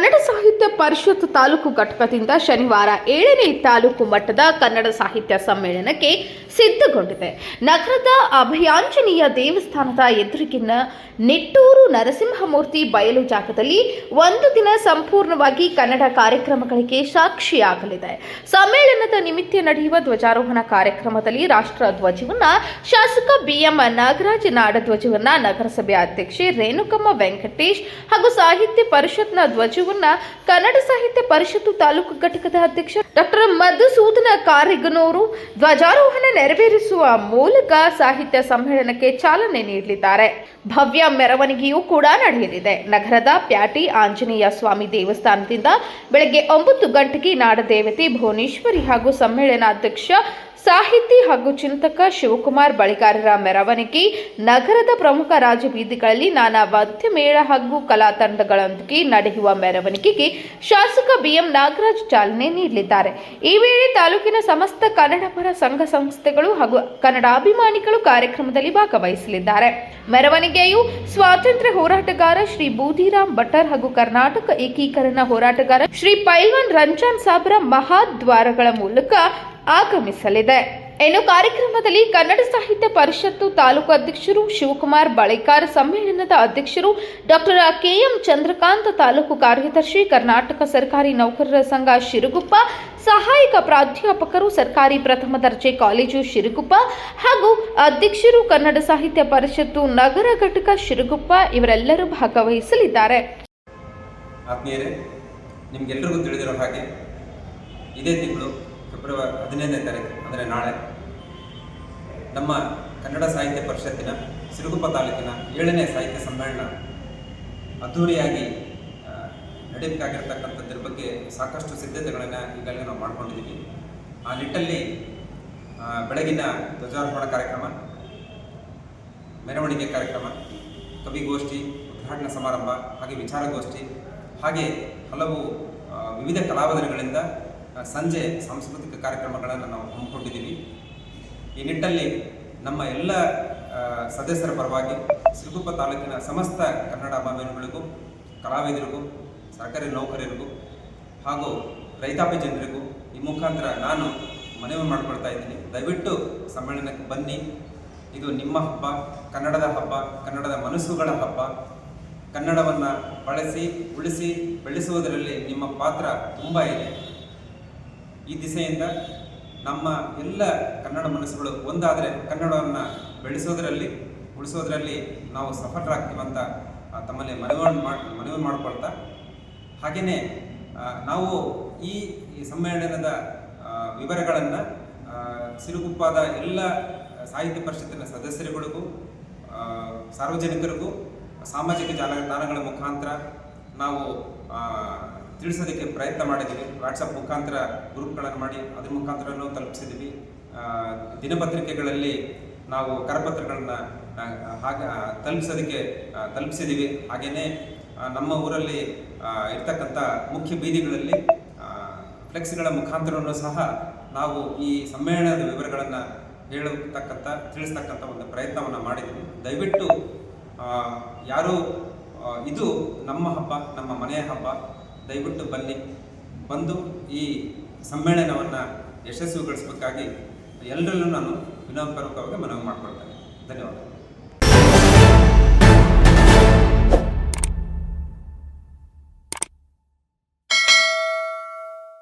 ಸಾಹಿತ್ಯ ಪರಿಷತ್ ತಾಲೂಕು ಘಟಕದಿಂದ ಶನಿವಾರ ಏಳನೇ ತಾಲೂಕು ಮಟ್ಟದ ಕನ್ನಡ ಸಾಹಿತ್ಯ ಸಮ್ಮೇಳನಕ್ಕೆ ಸಿದ್ಧಗೊಂಡಿದೆ. ನಗರದ ಅಭಯಾಂಜನೇಯ ದೇವಸ್ಥಾನದ ಎದುರಿಗಿನ ನಿಟ್ಟೂರು ನರಸಿಂಹಮೂರ್ತಿ ಬಯಲು ಜಾಗದಲ್ಲಿ ಒಂದು ದಿನ ಸಂಪೂರ್ಣವಾಗಿ ಕನ್ನಡ ಕಾರ್ಯಕ್ರಮಗಳಿಗೆ ಸಾಕ್ಷಿಯಾಗಲಿದೆ. ಸಮ್ಮೇಳನದ ನಿಮಿತ್ತ ನಡೆಯುವ ಧ್ವಜಾರೋಹಣ ಕಾರ್ಯಕ್ರಮದಲ್ಲಿ ರಾಷ್ಟ್ರ ಧ್ವಜವನ್ನ ಶಾಸಕ ಬಿಎಂ ನಾಗರಾಜ್ ನಾಡಧ್ವಜವನ್ನ ನಗರಸಭೆ ಅಧ್ಯಕ್ಷೆ ರೇಣುಕಮ್ಮ ವೆಂಕಟೇಶ್ ಹಾಗೂ ಸಾಹಿತ್ಯ ಪರಿಷತ್ನ ಧ್ವಜವನ್ನ ಕನ್ನಡ ಸಾಹಿತ್ಯ ಪರಿಷತ್ತು ತಾಲೂಕು ಘಟಕದ ಅಧ್ಯಕ್ಷ ಡಾಕ್ಟರ್ ಮಧುಸೂದನ ಕಾರಿಗನೂರು ಧ್ವಜಾರೋಹಣ ನೆರವೇರಿಸುವ ಮೂಲಕ ಸಾಹಿತ್ಯ ಸಮ್ಮೇಳನಕ್ಕೆ ಚಾಲನೆ ನೀಡಲಿದ್ದಾರೆ. ಭವ್ಯ ಮೆರವಣಿಗೆಯೂ ಕೂಡ ನಡೆಯಲಿದೆ. ನಗರದ ಪ್ಯಾಟಿ ಆಂಜನೇಯ ಸ್ವಾಮಿ ದೇವಸ್ಥಾನದಿಂದ ಬೆಳಗ್ಗೆ ಒಂಬತ್ತು ಗಂಟೆಗೆ ನಾಡದೇವತೆ ಭುವನೇಶ್ವರಿ ಹಾಗೂ ಸಮ್ಮೇಳನಾಧ್ಯಕ್ಷ ಸಾಹಿತಿ ಹಾಗೂ ಚಿಂತಕ ಶಿವಕುಮಾರ್ ಬಳಿಗಾರರ ಮೆರವಣಿಗೆ ನಗರದ ಪ್ರಮುಖ ರಾಜಬೀದಿಗಳಲ್ಲಿ ನಾನಾ ವಾದ್ಯ ಮೇಳ ಹಾಗೂ ಕಲಾ ತಂಡಗಳೊಂದಿಗೆ ನಡೆಯುವ ಮೆರವಣಿಗೆಗೆ ಶಾಸಕ ಬಿಎಂ ನಾಗರಾಜ್ ಚಾಲನೆ ನೀಡಲಿದ್ದಾರೆ. ಈ ವೇಳೆ ತಾಲೂಕಿನ ಸಮಸ್ತ ಕನ್ನಡ ಪರ ಸಂಘ ಸಂಸ್ಥೆಗಳು ಹಾಗೂ ಕನ್ನಡಾಭಿಮಾನಿಗಳು ಕಾರ್ಯಕ್ರಮದಲ್ಲಿ ಭಾಗವಹಿಸಲಿದ್ದಾರೆ. ಮೆರವಣಿಗೆಯು ಸ್ವಾತಂತ್ರ್ಯ ಹೋರಾಟಗಾರ ಶ್ರೀ ಬೂದಿರಾಮ್ ಭಟ್ಟರ್ ಹಾಗೂ ಕರ್ನಾಟಕ ಏಕೀಕರಣ ಹೋರಾಟಗಾರ ಶ್ರೀ ಪೈಲ್ವಾನ್ ರಂಜಾನ್ ಸಾಬ್ರ ಮಹಾದ್ವಾರಗಳ ಮೂಲಕ ಆಗಮಿಸಲಿದೆ. ಇನ್ನು ಕಾರ್ಯಕ್ರಮದಲ್ಲಿ ಕನ್ನಡ ಸಾಹಿತ್ಯ ಪರಿಷತ್ತು ತಾಲೂಕು ಅಧ್ಯಕ್ಷರು ಶಿವಕುಮಾರ್ ಬಳಿಕಾರ್ ಸಮ್ಮೇಳನದ ಅಧ್ಯಕ್ಷರು ಡಾಕ್ಟರ್ ಕೆಎಂ ಚಂದ್ರಕಾಂತ್, ತಾಲೂಕು ಕಾರ್ಯದರ್ಶಿ ಕರ್ನಾಟಕ ಸರ್ಕಾರಿ ನೌಕರರ ಸಂಘ ಶಿರುಗುಪ್ಪ, ಸಹಾಯಕ ಪ್ರಾಧ್ಯಾಪಕರು ಸರ್ಕಾರಿ ಪ್ರಥಮ ದರ್ಜೆ ಕಾಲೇಜು ಶಿರುಗುಪ್ಪ ಹಾಗೂ ಅಧ್ಯಕ್ಷರು ಕನ್ನಡ ಸಾಹಿತ್ಯ ಪರಿಷತ್ತು ನಗರ ಘಟಕ ಶಿರುಗುಪ್ಪ ಇವರೆಲ್ಲರೂ ಭಾಗವಹಿಸಲಿದ್ದಾರೆ. ನಿಮಗೆಲ್ಲರಿಗೂ ತಿಳಿದಿರೋ ಹಾಗೆ ಇದೇ ತಿಂಗಳು ಫೆಬ್ರವರಿ ಹದಿನೈದನೇ ತಾರೀಕು, ಅಂದರೆ ನಾಳೆ ನಮ್ಮ ಕನ್ನಡ ಸಾಹಿತ್ಯ ಪರಿಷತ್ತಿನ ಸಿರುಗುಪ್ಪ ತಾಲೂಕಿನ ಏಳನೇ ಸಾಹಿತ್ಯ ಸಮ್ಮೇಳನ ಅದ್ಧೂರಿಯಾಗಿ ನಡೀಬೇಕಾಗಿರ್ತಕ್ಕಂಥದ್ದರ ಬಗ್ಗೆ ಸಾಕಷ್ಟು ಸಿದ್ಧತೆಗಳನ್ನು ಈಗಾಗಲೇ ನಾವು ಮಾಡ್ಕೊಂಡಿದ್ದೀವಿ. ಆ ನಿಟ್ಟಲ್ಲಿ ಬೆಳಗಿನ ಧ್ವಜಾರೋಹಣ ಕಾರ್ಯಕ್ರಮ, ಮೆರವಣಿಗೆ ಕಾರ್ಯಕ್ರಮ, ಕವಿಗೋಷ್ಠಿ, ಉದ್ಘಾಟನಾ ಸಮಾರಂಭ, ಹಾಗೆ ವಿಚಾರಗೋಷ್ಠಿ, ಹಾಗೆ ಹಲವು ವಿವಿಧ ಕಲಾವಿದರುಗಳಿಂದ ಸಂಜೆ ಸಾಂಸ್ಕೃತಿಕ ಕಾರ್ಯಕ್ರಮಗಳನ್ನು ನಾವು ಹಮ್ಮಿಕೊಂಡಿದ್ದೀವಿ. ಈ ನಿಟ್ಟಲ್ಲಿ ನಮ್ಮ ಎಲ್ಲ ಸದಸ್ಯರ ಪರವಾಗಿ ಸಿರುಗುಪ್ಪ ತಾಲೂಕಿನ ಸಮಸ್ತ ಕನ್ನಡ ಅಭಿಮಾನಿಗಳಿಗೂ ಕಲಾವಿದರಿಗೂ, ಸರ್ಕಾರಿ ನೌಕರರಿಗೂ ಹಾಗೂ ರೈತಾಪಿ ಜನರಿಗೂ ಈ ಮುಖಾಂತರ ನಾನು ಮನವಿ ಮಾಡಿಕೊಳ್ತಾ ಇದ್ದೀನಿ. ದಯವಿಟ್ಟು ಸಮ್ಮೇಳನಕ್ಕೆ ಬನ್ನಿ. ಇದು ನಿಮ್ಮ ಹಬ್ಬ, ಕನ್ನಡದ ಹಬ್ಬ, ಕನ್ನಡದ ಮನಸ್ಸುಗಳ ಹಬ್ಬ. ಕನ್ನಡವನ್ನು ಬಳಸಿ, ಉಳಿಸಿ, ಬೆಳೆಸುವುದರಲ್ಲಿ ನಿಮ್ಮ ಪಾತ್ರ ತುಂಬ ಇದೆ. ಈ ದಿಸೆಯಿಂದ ನಮ್ಮ ಎಲ್ಲ ಕನ್ನಡ ಮನಸ್ಸುಗಳು ಒಂದಾದರೆ ಕನ್ನಡವನ್ನು ಬೆಳೆಸೋದರಲ್ಲಿ, ಉಳಿಸೋದರಲ್ಲಿ ನಾವು ಸಫಲರಾಗ್ತೀವಂತ ತಮ್ಮಲ್ಲಿ ಮನವಿ ಮಾಡಿ ಮನವಿ ಮಾಡಿಕೊಳ್ತಾ. ಹಾಗೆಯೇ ನಾವು ಈ ಸಮ್ಮೇಳನದ ವಿವರಗಳನ್ನು ಸಿರುಗುಪ್ಪಾದ ಎಲ್ಲ ಸಾಹಿತ್ಯ ಪರಿಷತ್ತಿನ ಸದಸ್ಯರುಗಳಿಗೂ ಸಾರ್ವಜನಿಕರಿಗೂ, ಸಾಮಾಜಿಕ ಜಾಲತಾಣಗಳ ಮುಖಾಂತರ ನಾವು ತಿಳಿಸೋದಕ್ಕೆ ಪ್ರಯತ್ನ ಮಾಡಿದ್ದೀವಿ. ವಾಟ್ಸಪ್ ಮುಖಾಂತರ ಗ್ರೂಪ್ಗಳನ್ನು ಮಾಡಿ ಅದ್ರ ಮುಖಾಂತರನೂ ತಲುಪಿಸಿದ್ದೀವಿ. ದಿನಪತ್ರಿಕೆಗಳಲ್ಲಿ ನಾವು ಕರಪತ್ರಗಳನ್ನು ಹಾಗೆ ತಲುಪಿಸೋದಕ್ಕೆ ತಲುಪಿಸಿದ್ದೀವಿ. ಹಾಗೆಯೇ ನಮ್ಮ ಊರಲ್ಲಿ ಇರ್ತಕ್ಕಂಥ ಮುಖ್ಯ ಬೀದಿಗಳಲ್ಲಿ ಫ್ಲೆಕ್ಸ್ಗಳ ಮುಖಾಂತರವನ್ನು ಸಹ ನಾವು ಈ ಸಮ್ಮೇಳನದ ವಿವರಗಳನ್ನು ಹೇಳತಕ್ಕಂಥ, ತಿಳಿಸ್ತಕ್ಕಂಥ ಒಂದು ಪ್ರಯತ್ನವನ್ನು ಮಾಡಿದ್ವಿ ದಯವಿಟ್ಟು ಯಾರು ಇದು ನಮ್ಮ ಹಬ್ಬ, ನಮ್ಮ ಮನೆಯ ಹಬ್ಬ ದಯವಿಟ್ಟು ಬನ್ನಿ. ಬಂದು ಈ ಸಮ್ಮೇಳನವನ್ನು ಯಶಸ್ವಿಗೊಳಿಸಬೇಕಾಗಿ ಎಲ್ಲರಲ್ಲೂ ನಾನು ವಿನೋಪೂರ್ವಕವಾಗಿ ಮನವಿ ಮಾಡಿಕೊಳ್ತೇನೆ. ಧನ್ಯವಾದ